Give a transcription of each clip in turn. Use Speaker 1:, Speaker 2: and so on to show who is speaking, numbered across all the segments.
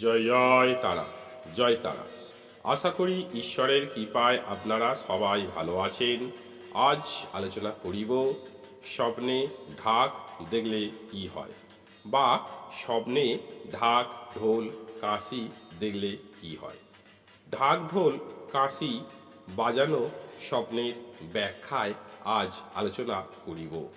Speaker 1: জয় জয় তারা জয় তারা। আশা করি ঈশ্বরের কৃপায় আপনারা সবাই ভালো আছেন। আজ আলোচনা করিব, স্বপ্নে ঢাক দেখলে কি হয় বা স্বপ্নে ঢাক, ঢোল, কাশি দেখলে কি হয়? ঢাক, ঢোল, কাশি বাজানো স্বপ্নের ব্যাখ্যায় আজ আলোচনা করিব।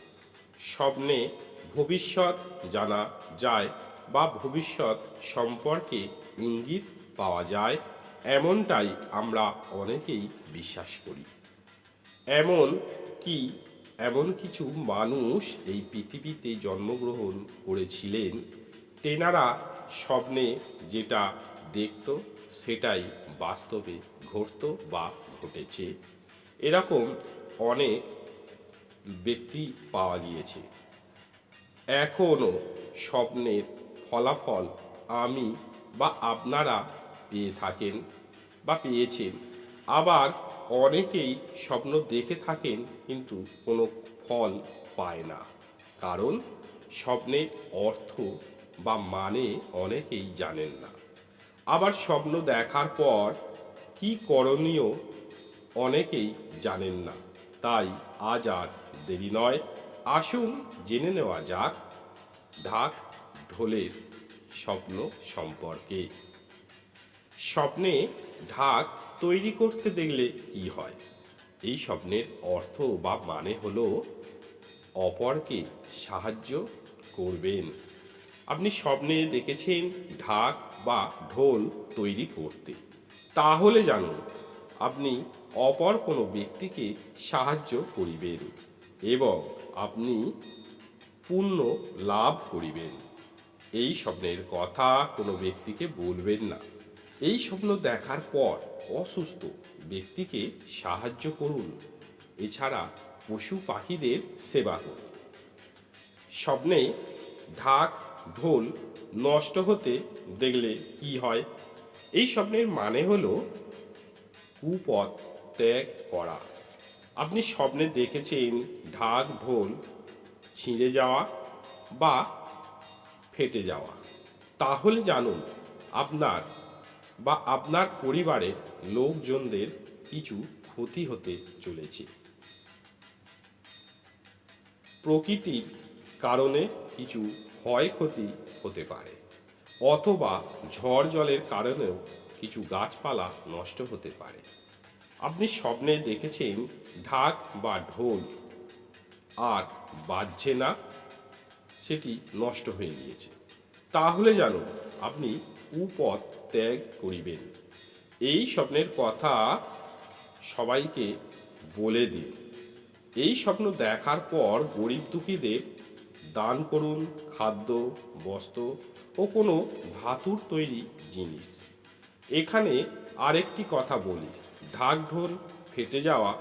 Speaker 1: স্বপ্নে ভবিষ্যৎ জানা যায় বা ভবিষ্যৎ সম্পর্কে ইঙ্গিত পাওয়া যায়, এমনটাই আমরা অনেকেই বিশ্বাস করি। এমন কি, এমন কিছু মানুষ এই পৃথিবীতে জন্মগ্রহণ করেছিলেন, তেনারা স্বপ্নে যেটা দেখত সেটাই বাস্তবে ঘটত বা ঘটেছে। এরকম অনেক ব্যক্তি পাওয়া গিয়েছে। এখনও স্বপ্নের ফলাফল আমি বা আপনারা পেয়ে থাকেন বা পেয়েছেন। আবার অনেকেই স্বপ্ন দেখে থাকেন কিন্তু কোনো ফল পায় না। কারণ স্বপ্নের অর্থ বা মানে অনেকেই জানেন না। আবার স্বপ্ন দেখার পর কি করণীয় অনেকেই জানেন না। তাই আজ আর দেরি নয়। আসুন জেনে নেওয়া যাক। ঢাক ঢোলের স্বপ্ন সম্পর্কে। স্বপ্নে ঢাক তৈরি করতে দেখলে কি হয়? এই স্বপ্নের অর্থ বা মানে হলো অপরকে সাহায্য করবেন। আপনি স্বপ্নে দেখেছেন ঢাক বা ঢোল তৈরি করতে। তাহলে জানুন, আপনি অপর কোনো ব্যক্তিকে সাহায্য করিবেন এবং আপনি পুণ্য লাভ করিবেন। এই স্বপ্নের কথা কোনো ব্যক্তিকে বলবেন না। এই স্বপ্ন দেখার পর অসুস্থ ব্যক্তিকে সাহায্য করুন। এছাড়া পশু পাখিদের সেবা করুন। স্বপ্নে ঢাক, ঢোল নষ্ট হতে দেখলে কি হয়? এই স্বপ্নের মানে হলো কুপথ ত্যাগ করা। আপনি স্বপ্নে দেখেছেন ঢাক, ঢোল ছিঁড়ে যাওয়া বা ফেটে যাওয়া। তাহলে জানুন, আপনার বা আপনার পরিবারের লোকজনদের কিছু ক্ষতি হতে চলেছে। প্রকৃতির কারণে কিছু ক্ষয়ক্ষতি হতে পারে, অথবা ঝড় জলের কারণেও কিছু গাছপালা নষ্ট হতে পারে। আপনি স্বপ্নে দেখেছেন ঢাক বা ঢোল, আর বাজছে না সেটি নষ্ট হয়ে গিয়েছে। তাহলে জানুন আপনি কুপথ ত্যাগ করিবেন। এই স্বপ্নের কথা সবাইকে বলে দিন। এই স্বপ্ন দেখার পর গরিব দুঃখীদের দান করুন, খাদ্য, বস্ত্র ও কোনো ধাতুর তৈরি জিনিস। এখানে আরেকটি কথা বলি, ঢাক ঢোল ফেটে যাওয়া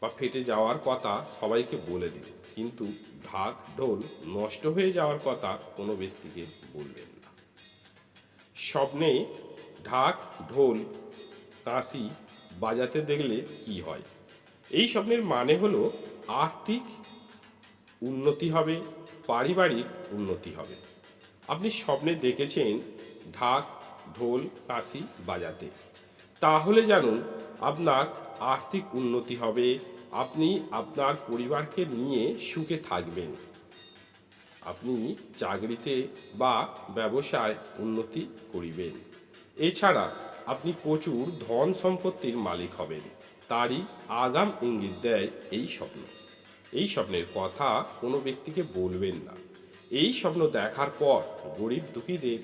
Speaker 1: বা ফেটে যাওয়ার কথা সবাইকে বলে দিন। কিন্তু ঢাক ঢোল নষ্ট হয়ে যাওয়ার কথা কোনো ব্যক্তিকে বলবেন না। স্বপ্নে ঢাক, ঢোল, কাশি বাজাতে দেখলে কি হয়? এই স্বপ্নের মানে হলো আর্থিক উন্নতি হবে, পারিবারিক উন্নতি হবে। আপনি স্বপ্নে দেখেছেন ঢাক, ঢোল, কাশি বাজাতে। তাহলে জানুন আপনার আর্থিক উন্নতি হবে আপনি আপনার পরিবারকে নিয়ে সুখে থাকবেন। আপনি চাকরিতে বা ব্যবসায় উন্নতি করিবেন। এছাড়া আপনি প্রচুর ধন সম্পত্তির মালিক হবেন। তারই আগাম ইঙ্গিত দেয় এই স্বপ্ন। এই স্বপ্নের কথা কোনো ব্যক্তিকে বলবেন না। এই স্বপ্ন দেখার পর গরিব দুঃখীদের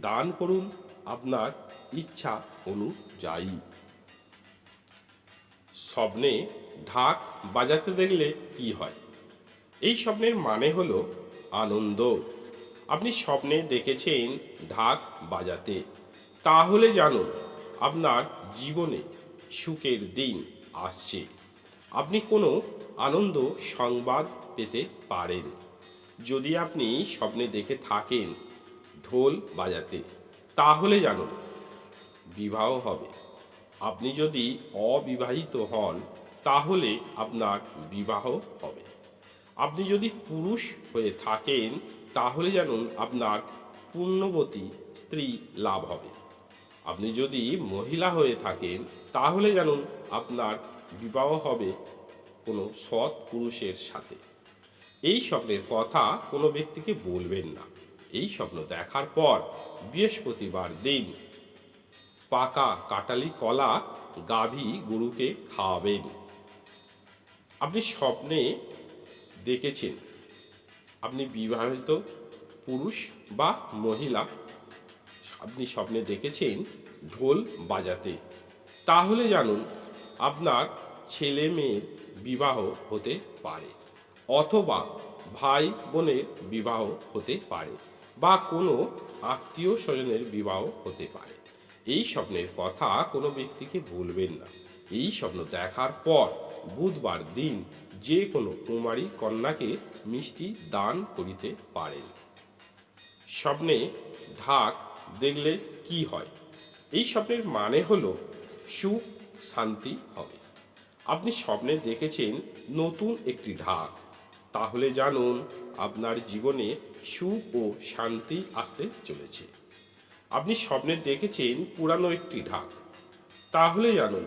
Speaker 1: দান করুন আপনার ইচ্ছা অনুযায়ী। স্বপ্নে ঢাক বাজাতে দেখলে কি হয়? এই স্বপ্নের মানে হলো আনন্দ। আপনি স্বপ্নে দেখেছেন ঢাক বাজাতে। তাহলে জানুন, আপনার জীবনে সুখের দিন আসছে। আপনি কোনো আনন্দ সংবাদ পেতে পারেন। যদি আপনি স্বপ্নে দেখে থাকেন ঢোল বাজাতে, তাহলে জানুন, বিবাহ হবে। আপনি যদি অবিবাহিত হন তাহলে আপনার বিবাহ হবে। আপনি যদি পুরুষ হয়ে থাকেন, তাহলে জানুন আপনার পূর্ণবতী স্ত্রী লাভ হবে। আপনি যদি মহিলা হয়ে থাকেন, তাহলে জানুন আপনার বিবাহ হবে কোনো সৎ পুরুষের সাথে। এই স্বপ্নের কথা কোনো ব্যক্তিকে বলবেন না। এই স্বপ্ন দেখার পর বৃহস্পতিবার দিন পাকা কাটালি কলা গাভী গরুকে খাওয়াবেন। আপনি স্বপ্নে দেখেছেন আপনি বিবাহিত পুরুষ বা মহিলা, আপনি স্বপ্নে দেখেছেন ঢোল বাজাতে। তাহলে জানুন আপনার ছেলে মেয়ের বিবাহ হতে পারে অথবা ভাই বোনের বিবাহ হতে পারে বা কোনো আত্মীয় স্বজনের বিবাহ হতে পারে। এই স্বপ্নের কথা কোনো ব্যক্তিকে বলবেন না। এই স্বপ্ন দেখার পর বুধবার দিন যে কোনো কুমারী কন্যাকে মিষ্টি দান করিতে পারেন। স্বপ্নে ঢাক দেখলে কি হয়? এই স্বপ্নের মানে হলো সুখ, শান্তি হবে। আপনি স্বপ্নে দেখেছেন নতুন একটি ঢাক। তাহলে জানুন আপনার জীবনে সুখ ও শান্তি আসতে চলেছে। আপনি স্বপ্নে দেখেছেন পুরানো একটি ঢাক। তাহলে জানুন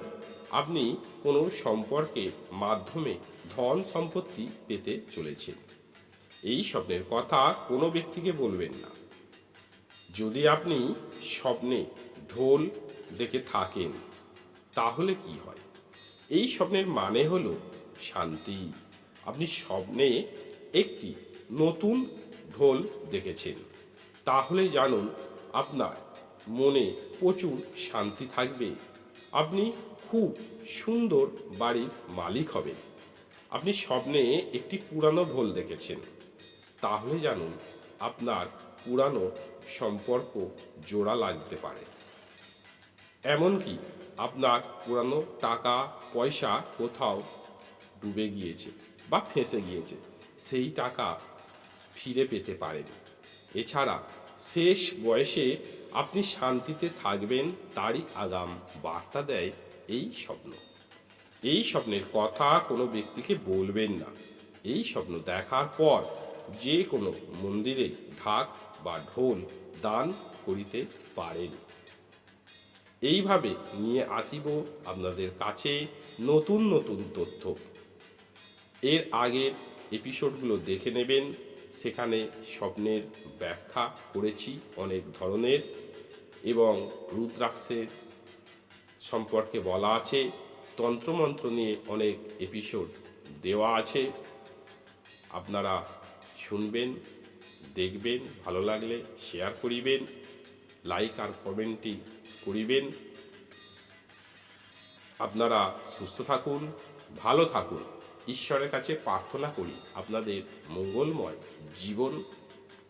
Speaker 1: আপনি কোনো সম্পর্কের মাধ্যমে ধন সম্পত্তি পেতে চলেছেন এই স্বপ্নের কথা কোনো ব্যক্তিকে বলবেন না। যদি আপনি স্বপ্নে ঢোল দেখে থাকেন, তাহলে কি হয়? এই স্বপ্নের মানে হলো শান্তি। আপনি স্বপ্নে একটি নতুন ঢোল দেখেছেন, তাহলে জানুন আপনার মনে প্রচুর শান্তি থাকবে। আপনি খুব সুন্দর বাড়ির মালিক হবেন। আপনি স্বপ্নে একটি পুরানো ঢোল দেখেছেন। তাহলে জানুন আপনার পুরানো সম্পর্ক জোড়া লাগতে পারে। এমনকি আপনার পুরানো টাকা, পয়সা কোথাও ডুবে গিয়েছে বা ফেঁসে গিয়েছে, সেই টাকা ফিরে পেতে পারেন। এছাড়া শেষ বয়সে আপনি শান্তিতে থাকবেন, তারই আগাম বার্তা দেয় এই স্বপ্ন। এই স্বপ্নের কথা কোনো ব্যক্তিকে বলবেন না। এই স্বপ্ন দেখার পর যে কোনো মন্দিরে ঢাক বা ঢোল দান করিতে পারেন। এইভাবে নিয়ে আসিব আপনাদের কাছে নতুন নতুন তথ্য। এর আগের এপিসোডগুলো দেখে নেবেন। সেখানে স্বপ্নের ব্যাখ্যা করেছি অনেক ধরনের এবং রুদ্রাক্ষের সম্পর্কে বলা আছে। তন্ত্রমন্ত্র নিয়ে অনেক এপিসোড দেওয়া আছে। আপনারা শুনবেন, দেখবেন, ভালো লাগলে শেয়ার করিবেন লাইক আর কমেন্টটি করিবেন। আপনারা সুস্থ থাকুন, ভালো থাকুন। ঈশ্বরের কাছে প্রার্থনা করি আপনাদের মঙ্গলময় জীবন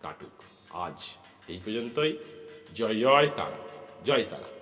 Speaker 1: কাটুক। আজ এই পর্যন্তই। জয় জয় তারা জয় তারা।